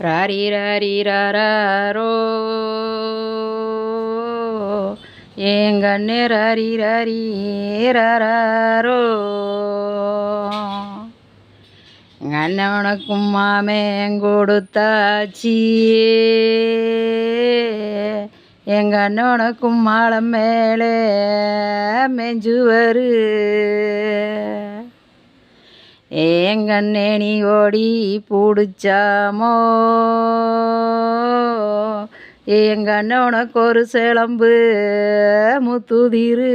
ராரி ராரி ராரோ எங்கண்ணே ராரி ராரி ராரோ எங்கள் அண்ணன் உனக்கும் மாமே கொடுத்தாச்சி. எங்கள் அண்ணன் உனக்கும் மாலம் மேலே மெஞ்சுவரு. ஏங்கண்ணே நீ ஓடி பூடிச்சாமோ? எங்க அண்ணன் உனக்கு ஒரு சிலம்பு முத்துதிரு.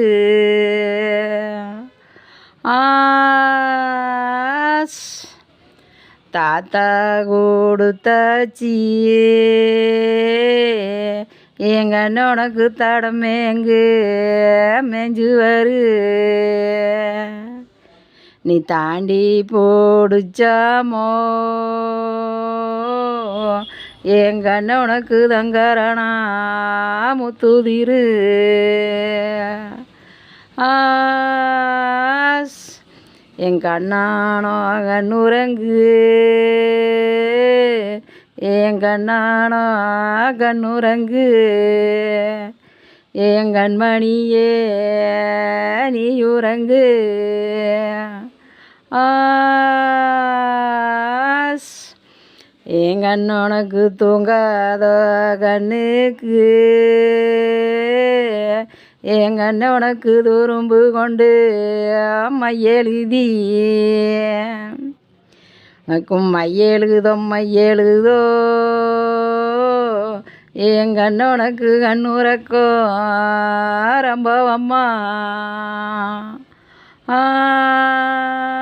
தாத்தா கொடுத்தாச்சி எங்க அண்ணன் உனக்கு தடம் மேங்கு மெஞ்சு நீ தாண்டி போடுச்சாமோ எங்க அண்ணன் உனக்கு தங்கரணா முத்துதிரு. ஆஸ் எங்க அண்ணானோ கண்ணுரங்கு எங்க அண்ணானோ கண்ணுரங்கு என் கண்மணியே நீ உறங்கு ஆஸ். எங்க அண்ணனுக்கு தூங்காத கண்ணுக்கு. என் கண்ண உனக்கு துரும்பு கொண்டு அம்மா எழுதி. உனக்கும் மையெழுதோ மையெழுதோ என் கண்ண உனக்கு கண்ணுறக்கோ ரொம்ப அம்மா. ஆ.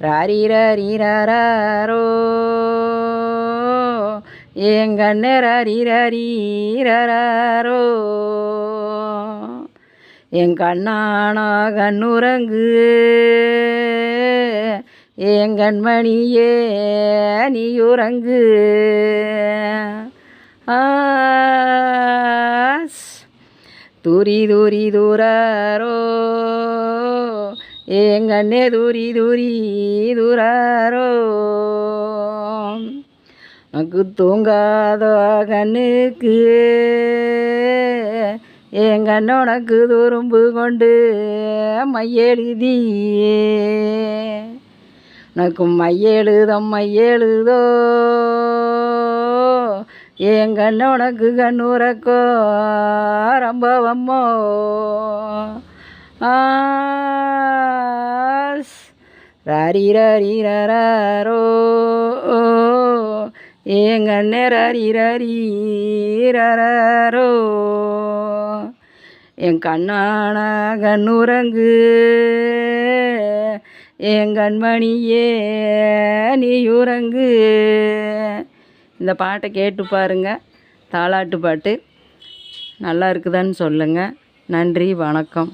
ராரி ராரி ராரோ எங்க அண்ணன் ராரி ராரி என் கண்ணானா கண்ணுரங்கு. என் கண்மணியே நீ உறங்கு துரி துரி தூரி எங்கண்ணே தூரி தூரி தூராரோ? நமக்கு தூங்காத கண்ணுக்கு. எங்கண்ண உனக்கு துரும்பு கொண்டு மையெழுதியே. உனக்கு மையெழுதம் மையெழுதோ? எங்கண்ண உனக்கு கண்ணுறக்கோ? ரம்பவம்மோ ஆஸ். ரரி ரரி ராரோ எங்கண்ணே ரரி ராரி ரோ என் கண்ணான கண்ணுரங்கு என் கண்மணியே நீ உறங்கு. இந்த பாட்டை கேட்டு பாருங்கள் தாலாட்டு பாட்டு. நல்லா இருக்குதான்னு சொல்லுங்கள் நன்றி வணக்கம்.